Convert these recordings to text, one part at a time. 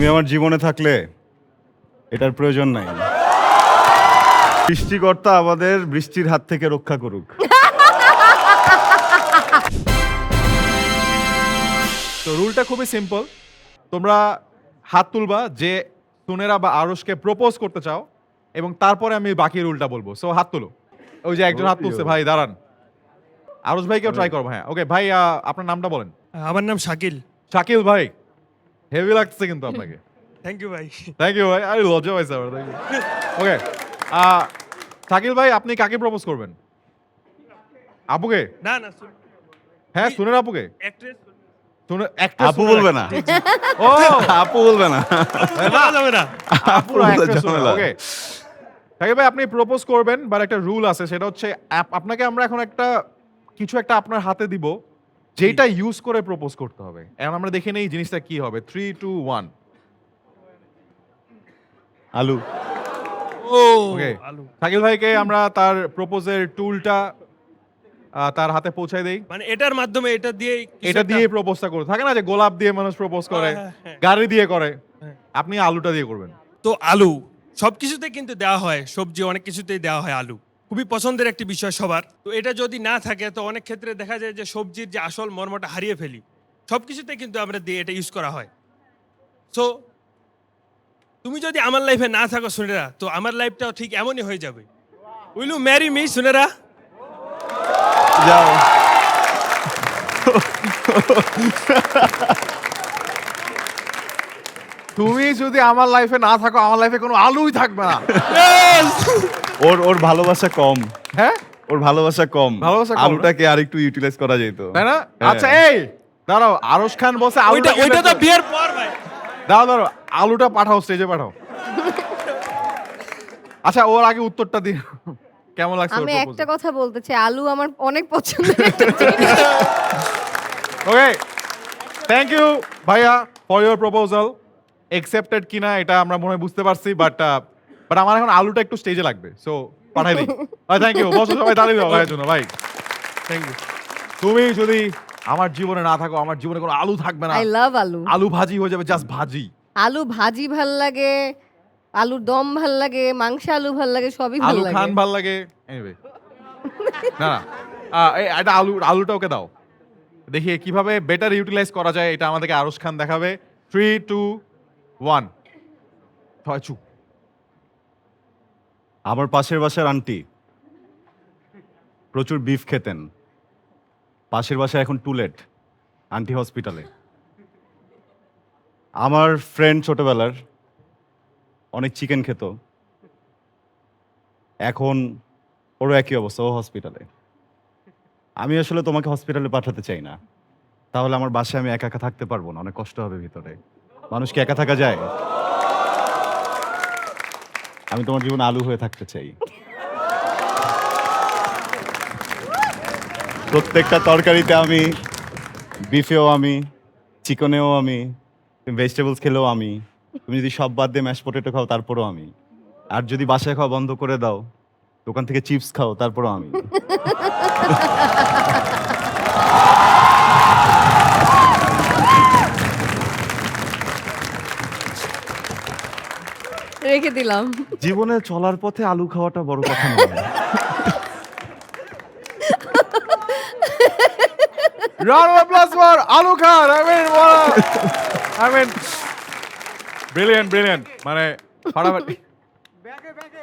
তুমি আমার জীবনে থাকলে এটার প্রয়োজন নাই। সৃষ্টিকর্তা আমাদের বৃষ্টির হাত থেকে রক্ষা করুক। তো রুলটা খুবই সিম্পল। তোমরা হাত তুলবা যে সুনেরা বা আরশকে প্রপোজ করতে চাও এবং তারপরে আমি বাকি রুলটা বলব। সো হাত তুলো। ওই যে একজন হাত তুলছে ভাই দাঁড়ান। আরশ ভাইকেও ট্রাই করব হ্যাঁ ওকে ভাই আপনার নামটা বলেন। আমার নাম শাকিল। শাকিল ভাই। হেভি লাগছে কিন্তু আপনাকে। থ্যাংক ইউ ভাই। থ্যাংক ইউ ভাই। আরে লজ্জা পাইছে আমার থ্যাংক ইউ ওকে শাকিল ভাই আপনি কাকে প্রপোজ করবেন? আপুকে? না না হ্যাঁ সুনের আপুকে। অ্যাক্ট্রেস actress আপু বলবে না। ও! আপু বলবে না। বলা যাবে না। আপু। ওকে তাকে ভাই আপনি প্রপোজ করবেন বাট একটা রুল আছে সেটা হচ্ছে আপ- আপনাকে আমরা এখন একটা কিছু একটা আপনার হাতে দিব। যেটা ইউজ করে প্রপোজ করতে হবে। এখন আমরা দেখে নেই জিনিসটা কি হবে। থ্রি টু ওয়ান আলু। ও ওকে আলু। শাকিল ভাইকে আমরা তার প্রপোজের টুলটা তার হাতে পৌঁছায় দেই। মানে এটার মাধ্যমে এটা দিয়ে এটা দিয়ে প্রপোজটা করে। থাকে না যে গোলাপ দিয়ে মানুষ প্রপোজ করে হ্যাঁ, হ্যাঁ। গাড়ি দিয়ে করে। হ্যাঁ। আপনি আলুটা দিয়ে করবেন। তো আলু সবকিছুতে কিন্তু দেওয়া হয়। সবজি অনেক কিছুতেই দেওয়া হয় আলু। খুবই পছন্দের একটি বিষয় সবার। তো এটা যদি না থাকে তো অনেক ক্ষেত্রে দেখা যায় যে সবজির যে আসল মর্মটা হারিয়ে ফেলি সব কিছুতে কিন্তু আমরা দিয়ে এটা ইউজ করা হয়। সো তুমি যদি আমার লাইফে না থাকো সুনেরা তো আমার লাইফটাও ঠিক এমনই হয়ে যাবে। Will you marry me Sunera? যাও। তুমি যদি আমার লাইফে না থাকো আমার লাইফে কোনো আলুই থাকবে না। ওর ওর ভালোবাসা কম। হ্যাঁ? ওর ভালোবাসা কম। ভালোবাসা কম আলুটাকে আর একটু ইউটিলাইজ করা যেত। তাই না? হ্যাঁ। আচ্ছা এই দাঁড়াও আরশ খান বসে ওইটা আলুটা ওইটা তো বিয়ের পর ভাই। দাঁড়াও দাঁড়াও আলুটা পাঠাও স্টেজে পাঠাও। আচ্ছা ওর আগে উত্তরটা দিন। কেমন লাগছে আমি একটা কথা বলতে চাই আলু আমার অনেক পছন্দের একটা জিনিস। ওকে থ্যাংক ইউ ভাইয়া ফর ইউর প্রপোজাল একসেপ্টেড কিনা এটা আমরা মনে হয় বুঝতে পারছি বাট বাট আমার এখন আলুটা একটু স্টেজে লাগবে সো পাঠাই দিই। থ্যাংক ইউ বসো সবাই দাঁড়িয়ে দাও ভাইয়ের জন্য ভাই। থ্যাংক ইউ তুমি যদি আমার জীবনে না থাকো আমার জীবনে কোনো আলু থাকবে না। আই লাভ আলু। আলু ভাজি হয়ে যাবে জাস্ট ভাজি। আলু ভাজি ভালো লাগে আলুর দম ভালো লাগে মাংস আলু ভালো লাগে সবই ভালো আলু খান লাগে ভালো লাগে। এনিওয়ে না না। এটা আলু আলুটা ওকে দাও। দেখি কীভাবে বেটার ইউটিলাইজ করা যায় এটা আমাদেরকে আরশ খান দেখাবে। থ্রি টু ওয়ান ছয় চুপ। আমার পাশের বাসার আন্টি। প্রচুর বিফ খেতেন। পাশের বাসায় এখন টুলেট আন্টি হসপিটালে আমার ফ্রেন্ড ছোটবেলার, অনেক চিকেন খেত। এখন ওরও একই অবস্থা, ও হসপিটালে আমি আসলে তোমাকে হসপিটালে পাঠাতে চাই না। তাহলে আমার বাসায় আমি একা একা থাকতে পারব না, অনেক কষ্ট হবে ভিতরে। মানুষ কি একা থাকা যায়? আমি তোমার জীবনে আলু হয়ে থাকতে চাই। প্রত্যেকটা তরকারিতে আমি বিফেও আমি চিকেনেও আমি ভেজিটেবলস খেলেও আমি। তুমি যদি সব বাদ দিয়ে ম্যাশ পটেটো খাও, তারপরও আমি। আর যদি বাসায় খাওয়া বন্ধ করে দাও, দোকান থেকে চিপস খাও, তারপরও আমি। রেখে দিলাম। জীবনে চলার পথে আলু খাওয়াটা বড় কথা নয়। রাউন্ড অফ প্লাস ফর আলু খান I mean I mean brilliant brilliant মানে ফাটাফাটি।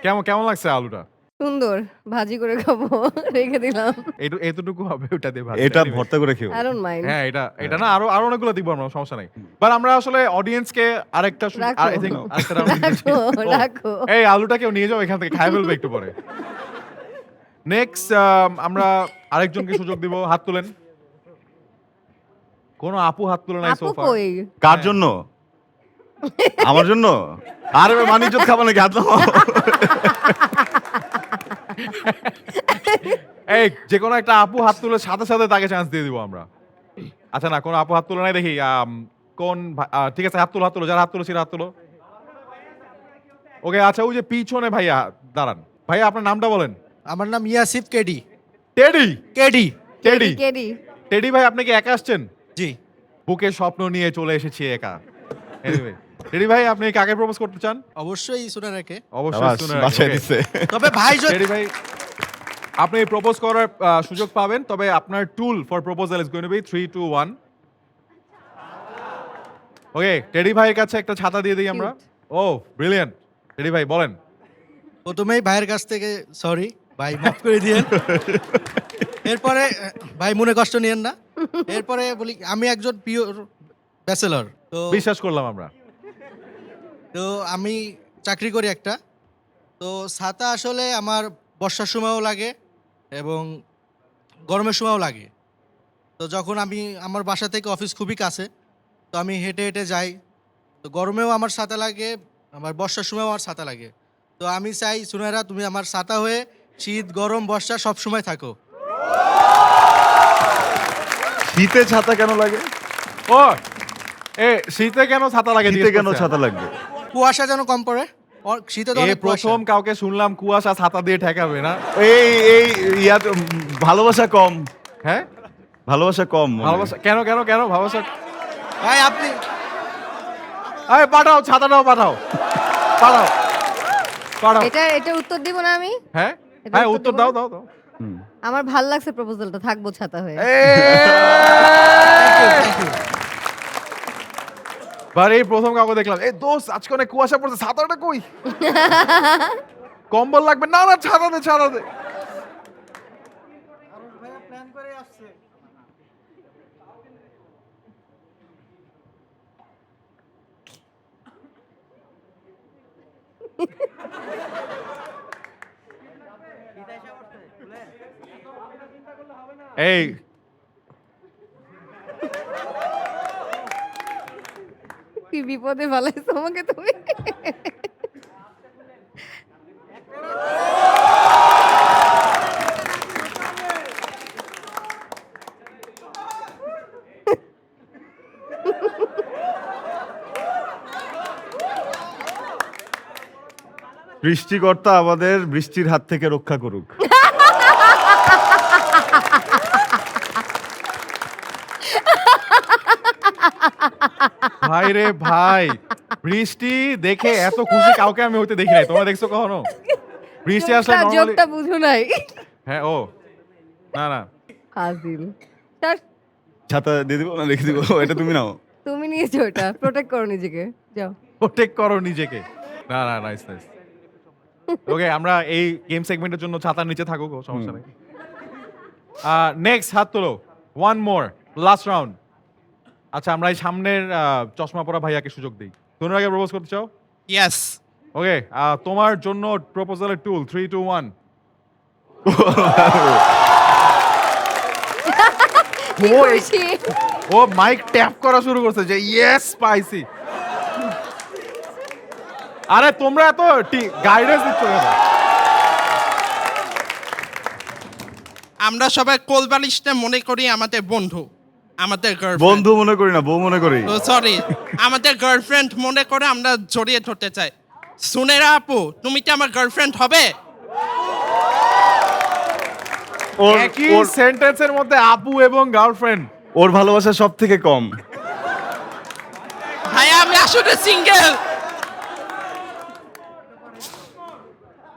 কেমন কেমন লাগছে আলুটা? সুন্দর ভাজি করে খাব রেখে দিলাম। এইটু এতটুকু হবে ওটা দিয়ে ভাজি এটা ভর্তা করে খেও আই ডোন্ট মাইন্ড হ্যাঁ এটা এটা না আরও আরও অনেকগুলো দিব আমরা সমস্যা নাই। বাট আমরা আসলে আরেকটা আর I think আরেকটা রাখো, এই আলুটা কেউ নিয়ে যাও এখান থেকে খাই ফেলবে একটু পরে। নেক্সট আমরা আরেকজনকে সুযোগ দিব হাত তুলেন। কোন আপু হাত তুলে নাই সোফা কার জন্য? আমার জন্য? আরে মানিজ্য খাব নাকি? হাত। এই যে কোনো একটা আপু হাত তুলে সাথে সাথে তাকে চান্স দিয়ে দিব আমরা। আচ্ছা না কোন আপু হাত তুলে নাই দেখি কোন ঠিক আছে হাত তুলো হাত তুলো যারা হাত তুলো সেটা হাত তুলো। ওকে আচ্ছা ওই যে পিছনে ভাইয়া দাঁড়ান। ভাইয়া আপনার নামটা বলেন। আমার নাম Yasif KD. Teddy? KD. Teddy? KD. Teddy ভাই আপনি কি একা আসছেন? জি। বুকে স্বপ্ন নিয়ে চলে এসেছি একা। Anyway, টেডি ভাই আপনি কাকে প্রপোজ করতে চান? অবশ্যই সুনারাকে অবশ্যই সুনারাকে, তবে ভাই যদি টেডি ভাই আপনি প্রপোজ করার সুযোগ পাবেন তবে আপনার tool for proposal is going to be 3 2 1 okay Teddy ভাইয়ের কাছে একটা ছাতা দিয়ে দিই আমরা। ও ব্রিলিয়ান্ট টেডি ভাই বলেন। প্রথমেই ভাইয়ের কাছ থেকে সরি ভাই মাফ করে দিয়েন। এরপরে ভাই মনে কষ্ট নিয়েন না। এরপরে বলি আমি একজন পিওর ব্যাচেলর তো বিশ্বাস করলাম আমরা। তো আমি চাকরি করি একটা। তো ছাতা আসলে আমার বর্ষার সময়ও লাগে এবং গরমের সময়ও লাগে। তো যখন আমি আমার বাসা থেকে অফিস খুবই কাছে তো আমি হেঁটে হেঁটে যাই। তো গরমেও আমার ছাতা লাগে আমার বর্ষার সময়ও আমার ছাতা লাগে। তো আমি চাই সুনেরা তুমি আমার ছাতা হয়ে শীত গরম বর্ষা সব সময় থাকো। শীতে ছাতা কেন লাগে? ও এ শীতে কেন ছাতা লাগে শীতে কেন ছাতা লাগবে? কুয়াশা যেন কম পড়ে। শীতে তো এ অনেক কুয়াশা। প্রথম কাউকে শুনলাম কুয়াশা ছাতা দিয়ে ঠেকাবে না। এই এই ইয়া তো, ভালোবাসা কম। হ্যাঁ? ভালোবাসা কম মনে হয়। ভালোবাসা কেন কেন কেন? ভালোবাসা ভাই আপনি আরে পাঠাও ছাতাটাও পাঠাও। পাঠাও। পাঠাও। এটা এটা উত্তর দিব না আমি? হ্যাঁ? এটা হ্যাঁ উত্তর উত্তর দাও দাও দাও। আমার ভালো লাগছে প্রপোজালটা থাকব ছাতা হয়ে। বারে এই প্রথম কাউকে দেখলাম। এই দোস্ত আজকে অনেক কুয়াশা পড়ছে ছাতাটা কই? কম্বল লাগবে? না না ছাতা দে ছাতা দে। এই কি বিপদে ফেলাইছো আমাকে তুমি? সৃষ্টিকর্তা আমাদের বৃষ্টির হাত থেকে রক্ষা করুক। ভাই রে ভাই বৃষ্টি দেখে এত খুশি কাউকে আমি হইতে দেখি নাই। তোমরা দেখছ কখনো? বৃষ্টি আসলে জোকটা- বুঝো নাই। হ্যাঁ ও। না না। ছাড়, ছাতা দিয়ে দিব না রেখে দিব? এটা তুমি নাও। তুমি নিয়েছো ওটা। প্রোটেক্ট করো নিজেকে। যাও। প্রোটেক্ট করো নিজেকে। না না নাইস নাইস ওকে আমরা এই গেম সেগমেন্টের জন্য ছাতার নিচে থাকুক সমস্যা নেই। নেক্সট হাত তোলো। ওয়ান মোর লাস্ট রাউন্ড আচ্ছা আমরা এই সামনের চশমা পরা ভাইয়াকে সুযোগ দিই। তুমি আগে প্রপোজ করতে চাও? ইয়েস ওকে তোমার জন্য প্রপোজালের টুল থ্রি টু ওয়ান ও, মাইক ট্যাপ করা শুরু করছে যে ইয়েস স্পাইসি আরে তোমরা এত গাইডেন্স দিচ্ছ আমরা সবাই কোলবালিশটা মনে করি আমাদের বন্ধু। আমাদের গার্লফ্রেন্ড বন্ধু মনে করি না বউ মনে করি। সরি আমাদের গার্লফ্রেন্ড মনে করে আমরা জড়িয়ে ধরতে চাই। সুনেরা আপু তুমি কি আমার গার্লফ্রেন্ড হবে? ওর একই ওর- সেন্টেন্সের মধ্যে আপু এবং গার্লফ্রেন্ড ওর ভালোবাসা সব থেকে কম। ভাইয়া আমি আসলে সিঙ্গেল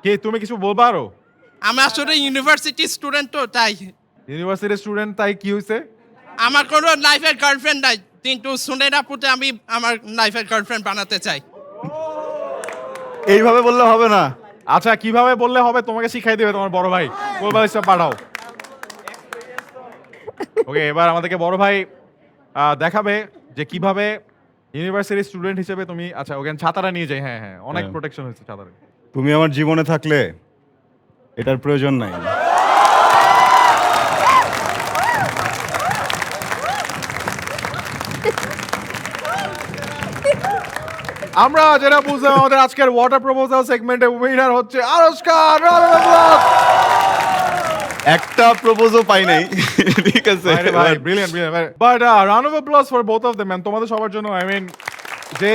কে তুমি কিছু বলবা আরও? আমি আসলে ইউনিভার্সিটি স্টুডেন্ট তো তাই। ইউনিভার্সিটির স্টুডেন্ট তাই কি হয়েছে আমার কোনো লাইফের গার্লফ্রেন্ড নাই। কিন্তু সুনেরা আপুতে আমি আমার লাইফের গার্লফ্রেন্ড বানাতে চাই। এইভাবে বললে হবে না। আচ্ছা কীভাবে বললে হবে তোমাকে শিখাই দেবে তোমার বড় ভাই। কোলবালিশটা পাঠাও। ওকে এবার আমাদেরকে বড় ভাই আহ, দেখাবে যে কীভাবে ইউনিভার্সিটির স্টুডেন্ট হিসেবে তুমি আচ্ছা ওখানে ছাতাটা নিয়ে যাই। হ্যাঁ হ্যাঁ অনেক হ্যাঁ। প্রোটেকশন হয়েছে ছাতারে। তুমি আমার জীবনে থাকলে এটার প্রয়োজন নাই। আমরা যেটা বুঝলাম আমাদের আজকের ওয়াটার প্রপোজাল সেগমেন্টে উইনার হচ্ছে আরস্কার! একটা প্রপোজও পাই নাই। ঠিক আছে। ভাই brilliant brilliant but round of applause for both of the man তোমাদের সবার জন্য আই মিন যে